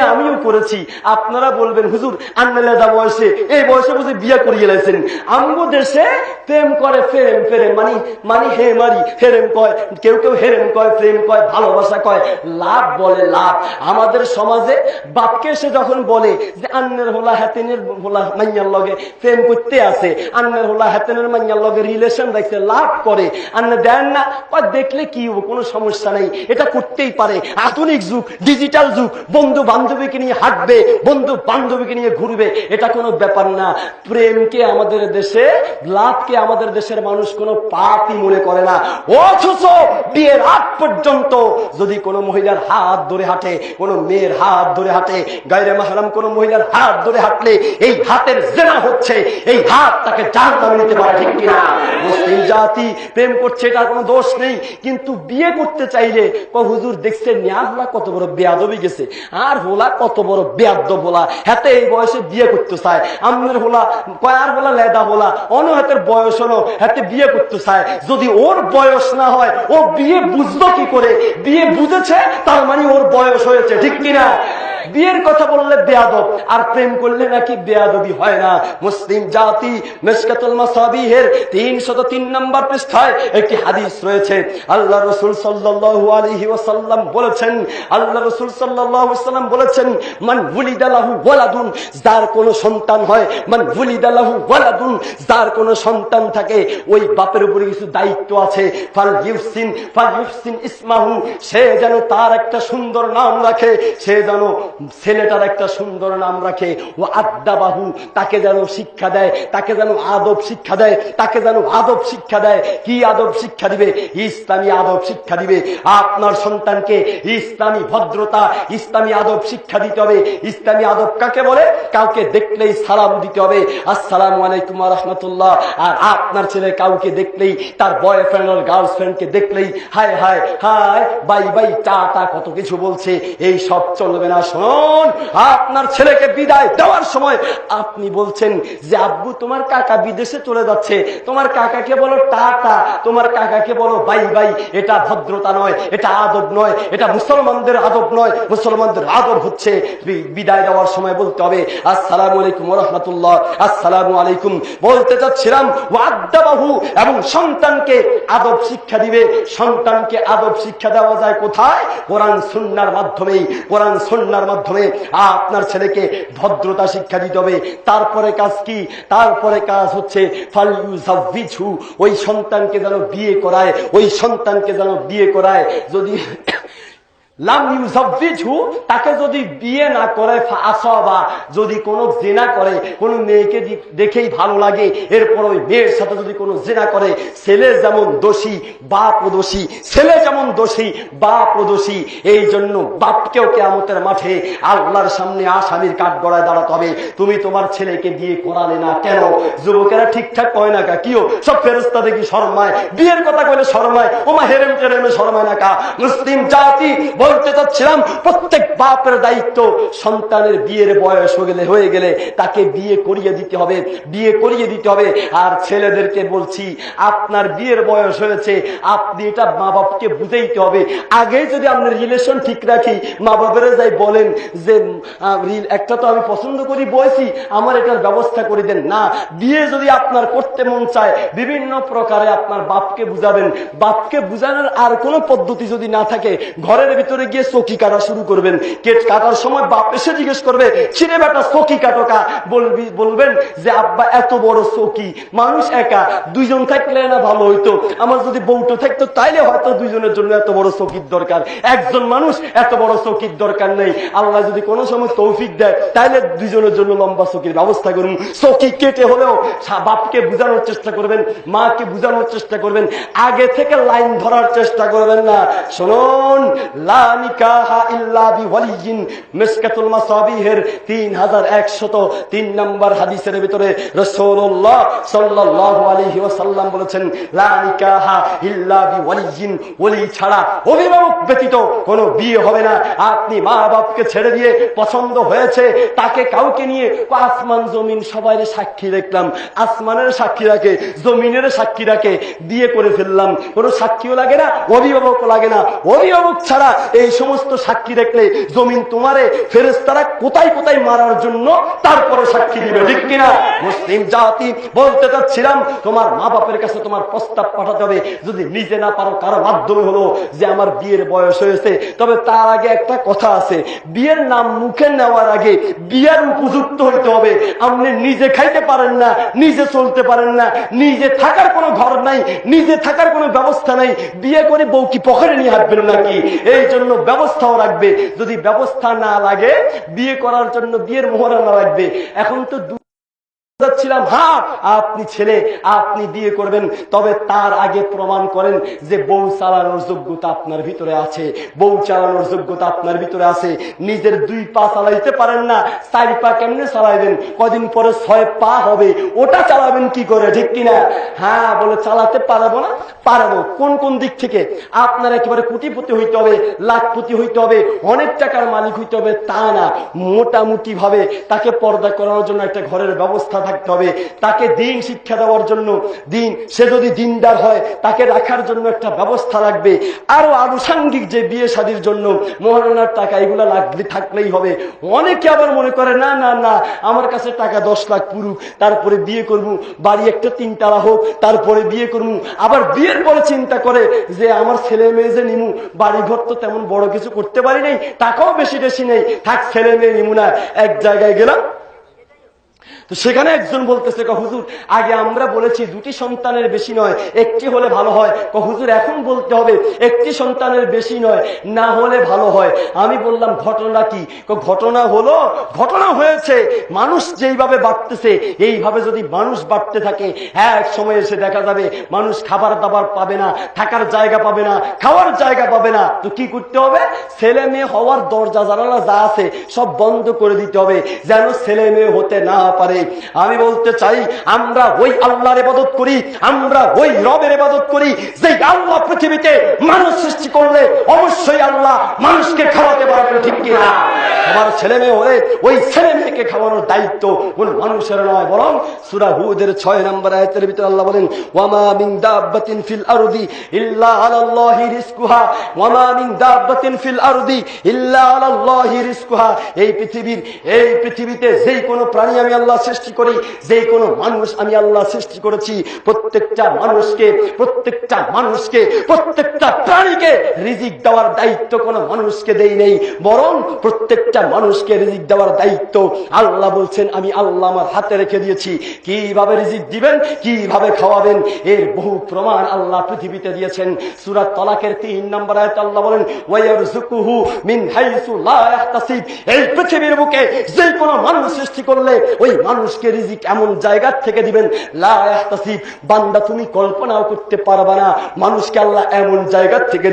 আমিও করেছি। আপনারা বলবেন, হুজুর আন্নালেদা বয়সে, এই বয়সে বুঝে বিয়ে করিয়ে লাইছেন। আমগো দেশে প্রেম করে ফেরেম ফেরেম, মানি মানি হে মারি, ফেরেম কয়, কেউ কেউ হেরেম কয়, প্রেম কয়, ভালোবাসা কয়, লাভ বলে লাভ। আমাদের সমাজে বাপকে এসে যখন বলে যে, আন্নের হোলা হাতেনের হোলা মাইয়ার লগে প্রেম করতে আছে, আন্নের হোলা হাতেনের মাইয়ার লগে রিলেশন রাখতে লাভ করে। আন্না দেন না, কয়, দেখলে কি কোনো সমস্যা নেই, এটা করতেই পারে। আধুনিক যুগ ডিজিটাল যুগ বন্ধু বান্ধবীকে নিয়ে হাঁটবে, বন্ধু বান্ধবীকে নিয়ে ঘুরবে, এটা কোনো ব্যাপার না। প্রেমকে আমাদের দেশে লাভকে আমাদের দেশের মানুষ কোনো পাপই মনে করে না। অথচ বিয়ের আগ পর্যন্ত যদি কোনো মহিলার হাত ধরে হাঁটে, কোনো মেয়ের হাত ধরে হাঁটে, গায়রে মাহারাম কোনো মহিলার হাত ধরে হাঁটলে এই হাতের জেনা হচ্ছে, এই হাত তাকে জান নামে নিতে পারে, ঠিক কিনা? মুসলিম জাতি প্রেম করছে, এটার কোনো দোষ নেই। কিন্তু বিয়ে করতে চাইলে হুজুর দেখছে নিয়া হোলা কত বড় বেয়াদবি গেছে। আর হোলা কত বড় বেয়াদ্দ বলা, হাতে এই বয়সে বিয়ে করতে চায় আমের হোলা কয়ার বলা, লেদা বলা অন হাতের বয়স হলো, হাতে বিয়ে করতে চায়। যদি ওর বয়স না হয়, ও বিয়ে বুঝলো কি করে? বিয়ে বুঝেছে, তার মানে ওর বয়স হয়েছে, ঠিক কিনা? বিয়ের কথা বললে বেয়াদব, আর প্রেম করলে নাকি বেয়াদবি হয় না। মুসলিম জাতি, মেসকাতুল মাসাবিহের তিন শত তিন নম্বর পৃষ্ঠায় একটি হাদিস রয়েছে। আল্লাহ রসুল সাল্লাল্লাহু আলাইহি ওয়াসাল্লাম বলেছেন, আল্লাহ রসুল আলাইহি বলেছেন, মান ওয়ালিদালাহু ওয়ালাদুন যার কোনো সন্তান হয়, মান ওয়ালিদালাহু ওয়ালাদুন যার কোনো সন্তান থাকে, ওই বাপের উপরে কিছু দায়িত্ব আছে। ফাল ইউসিন ফাল ইউসিন ইসমাহু সে যেন তার একটা সুন্দর নাম রাখে, সে যেন ছেলেটার একটা সুন্দর নাম রাখে, ও আদাবাহু তাকে যেন শিক্ষা দেয়, তাকে যেন আদব শিক্ষা দেয়, তাকে যেন আদব শিক্ষা দেয়। কি আদব শিক্ষা দিবে? ইসলামী আদব শিক্ষা দিবে। আপনার সন্তানকে ইসলামী ভদ্রতা, ইসলামী আদব শিক্ষা দিতে হবে। ইসলামী আদব কাকে বলে? কাউকে দেখলেই সালাম দিতে হবে। আসসালাম আলাইকুম রহমতুল্লাহ। আর আপনার ছেলে কাউকে দেখলেই, তার বয়ফ্রেন্ড আর গার্লফ্রেন্ডকে দেখলেই, হায় হায় হায়, বাই বাই টা টা কত কিছু বলছে। এই সব চলবে না, শোন। আপনার ছেলেকে বিদায় দেওয়ার সময় আপনি বলছেন যে, আব্বু, তোমার কাকা বিদেশে চলে যাচ্ছে। তোমার কাকাকে বলো টাটা, তোমার কাকাকে বলো বাই বাই। এটা ভদ্রতা নয়, এটা আদব নয়, এটা মুসলমানদের আদব নয়, মুসলমানদের আদব হচ্ছে বিদায় দেওয়ার সময় বলতে হবে। আসসালামু আলাইকুম রহমতুল্লাহ। আসসালামু আলাইকুম। বলতে চাচ্ছিলাম, ওয়াদ্দাবাহু এবং সন্তানকে আদব শিক্ষা দিবে। সন্তানকে আদব শিক্ষা দেওয়া যায় কোথায়? কোরআন সুন্নার মাধ্যমেই। কোরআন সুন্নার মাধ্যমে আপনার ছেলেকে ভদ্রতা শিক্ষা দিতে হবে। তারপরে কাজ কি? তারপরে কাজ হচ্ছে ওই সন্তানকে যেন বিয়ে করায়, ওই সন্তানকে যেন বিয়ে করায়। যদি তাকে যদি বিয়ে না করে আসবা যদি কোনো জেনা করে, কোনো মেয়েকে দেখেই ভালো লাগে, এরপর ওই মেয়ের সাথে যদি কোনো জেনা করে, ছেলে যেমন দোষী বাপ দোষী, ছেলে যেমন দোষী বাপ দোষী, এই জন্য বাপকেও কেয়ামতের মাঠে আল্লাহর সামনে আসামির কাঠ গড়ায় দাঁড়াতে হবে। তুমি তোমার ছেলেকে বিয়ে করালে না কেন? যুবকেরা ঠিকঠাক কয় না কা? কিও? সব ফেরস্তা দেখি শর্মায়। বিয়ের কথা কইলে শর্মায়। ওমা হেরেম টেরেমে শর্মায় না কা? মুসলিম জাতি বলতে চাচ্ছিলাম, প্রত্যেক বাপের দায়িত্ব সন্তানের বিয়ের বয়স গেলে হয়ে গেলে তাকে বিয়ে করিয়ে দিতে হবে, বিয়ে করিয়ে দিতে হবে। আর ছেলেদেরকে বলছি, আপনার বিয়ের বয়স হয়েছে, আপনি এটা মা বাপকে বুঝাইতে হবে। আগে যদি আপনার রিলেশন ঠিক রাখি মা বাপের যাই বলেন যে একটা তো আমি পছন্দ করি বয়সি আমার এটার ব্যবস্থা করে দেন। না, বিয়ে যদি আপনার করতে মন চায়, বিভিন্ন প্রকারে আপনার বাপকে বুঝাবেন। বাপকে বুঝানোর আর কোনো পদ্ধতি যদি না থাকে, ঘরের ভিতরে গিয়ে চকি কাটা শুরু করবেন। কেট কাটার সময় বাপ এসে জিজ্ঞেস করবে, ছিঁড়ে বেটা, চকি কাটোকা বলবি, বলবেন যে, আব্বা, এত বড় চকি, মানুষ একা, দুইজন থাকলে না ভালো হইতো। আমার যদি বউটো থাকতো, তাইলে হয়তো দুইজনের জন্য এত বড় চকির দরকার। একজন মানুষ এত বড় চকির দরকার নেই। আল্লাহ যদি কোনো সময় তৌফিক দেয়, তাইলে দুইজনের জন্য লম্বা চকির ব্যবস্থা করুন। চকি কেটে হলেও বাপকে বুঝানোর চেষ্টা করবেন, মাকে বুঝানোর চেষ্টা করবেন। আগে থেকে লাইন ধরার চেষ্টা করবেন না। শুনুন, লা নিকাহা ইল্লা বিওয়ালিয়িন মিসকাতুল মাসাবিহের 3103 নম্বর হাদিসের ভিতরে রাসূলুল্লাহ সাল্লাল্লাহু আলাইহি ওয়াসাল্লাম বলেছেন, লা নিকাহা ইল্লা বিওয়ালিয়িন ওলি ছাড়া অভিভাবক ব্যতীত কোনো বিয়ে হবে না। আপনি মা বাপকে ছেড়ে দিয়ে পছন্দ হয়েছে, তাকে কাউকে নিয়ে আসমান জমিন সবাই সাক্ষী দেখলাম, আসমানের সাক্ষী রাখে, জমিনের সাক্ষী রাখে, বিয়ে করে ফেললাম। কোনো সাক্ষীও লাগে না অভিভাবক লাগে না। অভিভাবক ছাড়া এই সমস্ত সাক্ষী দেখলে জমিন তোমারে ফেরেস্তারা কোথায় কোথায় মারার জন্য তারপরে সাক্ষী দিবে, ঠিক কিনা? মুসলিম জাতি, বলতে চাচ্ছিলাম, তোমার মা বাপের কাছে তোমার প্রস্তাব পাঠাতে হবে। যদি নিজে না পারো, কারও মাধ্যমে হলো যে আমার বিয়ের বয়স হয়েছে। তবে তার আগে একটা কথা আছে, বিয়ের নাম মুখে নেওয়ার আগে বিয়ের উপযুক্ত হইতে হবে। আপনি নিজে খাইতে পারেন না, নিজে চলতে পারেন না, নিজে থাকার কোনো ঘর নাই, নিজে থাকার কোনো ব্যবস্থা নাই। বিয়ে করে বউ কি পকেটে নিয়ে হাঁটবেন নাকি? এই জন্য ব্যবস্থাও রাখবে। যদি ব্যবস্থা না লাগে, বিয়ে করার জন্য বিয়ের মোহরা না লাগবে এখন তো যাচ্ছিলাম হ্যাঁ আপনি ছেলে, আপনি বিয়ে করবেন। তবে তার আগে প্রমাণ করেন যে বউ চালানোর যোগ্যতা আপনার ভিতরে আছে। বউ চালানোর যোগ্যতা আপনার ভিতরে আছে। নিজের দুই পা চালাইতে পারেন না, চারি পা কেমনে চালাইবেন? কদিন পরে ছয় পা হবে, ওটা চালাবেন কি করে, ঠিক কিনা? হ্যাঁ বলে চালাতে পারব না? পারব। কোন কোন দিক থেকে? আপনার একেবারে কোটিপতি হইতে হবে, লাখপতি হইতে হবে, অনেক টাকার মালিক হইতে হবে, তা না। মোটামুটি ভাবে তাকে পর্দা করানোর জন্য একটা ঘরের ব্যবস্থা থাকতে হবে। তাকে দিন শিক্ষা দেওয়ার জন্য, দিন, সে যদি দিনদার হয়, তাকে রাখার জন্য একটা ব্যবস্থা লাগবে। আরও আনুষাঙ্গিক যে বিয়ে শাদির জন্য মহারণার টাকা, এগুলো লাগবে, থাকলেই হবে। অনেকে আবার মনে করে, না না না, আমার কাছে টাকা দশ লাখ পুরুক, তারপরে বিয়ে করব, বাড়ি একটা তিন তিনতলা হোক, তারপরে বিয়ে করব। আবার বিয়ের পরে চিন্তা করে যে, আমার ছেলে মেয়ে যে নিমু বাড়ি ঘর তো তেমন বড় কিছু করতে পারি নাই, টাকাও বেশি বেশি নেই। থাক, ছেলে মেয়ে নিমু না, এক জায়গায় গেলাম তো সেখানে একজন বলতেছে ক হুজুর, আগে আমরা বলেছি দুটি সন্তানের বেশি নয়, একটি হলে ভালো হয়। ক হুজুর, এখন বলতে হবে, একটি সন্তানের বেশি নয়, না হলে ভালো হয়। আমি বললাম, ঘটনা কি? ঘটনা হলো, ঘটনা হয়েছে, মানুষ যেইভাবে বাড়তেছে, এইভাবে যদি মানুষ বাড়তে থাকে, এক সময় এসে দেখা যাবে, মানুষ খাবার দাবার পাবে না, থাকার জায়গা পাবে না, খাওয়ার জায়গা পাবে না। তো কি করতে হবে? ছেলে মেয়ে হওয়ার দরজা, জানালা যা আছে, সব বন্ধ করে দিতে হবে, যেন ছেলে মেয়ে হতে না পারে। আমি বলতে চাই, আমরা ওই আল্লাহর ইবাদত করি, আমরা ওই রবের ইবাদত করি যে আল্লাহ পৃথিবীতে মানুষ সৃষ্টি করলে অবশ্যই আল্লাহ মানুষকে খাওয়াতে পারবেন, ঠিক কিনা? আমার ছেলে মেয়ে হলে ওই ছেলে মেয়েকে খাওয়ানোর দায়িত্ব কোন মানুষের নয়, বরং সুরা হুদের ছয় নম্বর আয়তের ভিতরে আল্লাহ বলেন, ওয়ামা দাব্বাতিন ফিল আরদি ইল্লা আলাল্লাহি রিজকুহা, ওয়ামা দাব্বাতিন ফিল আরদি ইল্লা আলাল্লাহি রিজকুহা। এই পৃথিবীর, এই পৃথিবীতে যেই কোনো প্রাণী আমি আল্লাহ সৃষ্টি করি যে কোনো মানুষ আমি আল্লাহ সৃষ্টি করেছি প্রত্যেকটা মানুষকে প্রত্যেকটা মানুষকে প্রত্যেকটা প্রাণীকে রিজিক দেওয়ার দায়িত্ব কোনো মানুষকে দেই নেই। বরং প্রত্যেকটা মানুষকে রিজিক দেওয়ার দায়িত্ব আল্লাহ বলছেন, আমি আল্লাহ আমার হাতে রেখে দিয়েছি। কীভাবে রিজিক দিবেন? কীভাবে খাওয়াবেন? এর বহু প্রমাণ আল্লাহ পৃথিবীতে দিয়েছেন। সুরাত তলাকের তিন নম্বর আয়াত আল্লাহ বলেন এই পৃথিবীর বুকে যে কোনো মানুষ সৃষ্টি করলে ওই মানুষকে রিজিক এমন জায়গা থেকে দিবেন, লা বান্দা তুমি কল্পনাও করতে পারবা না। মানুষকে আল্লাহ এমন জায়গা থেকে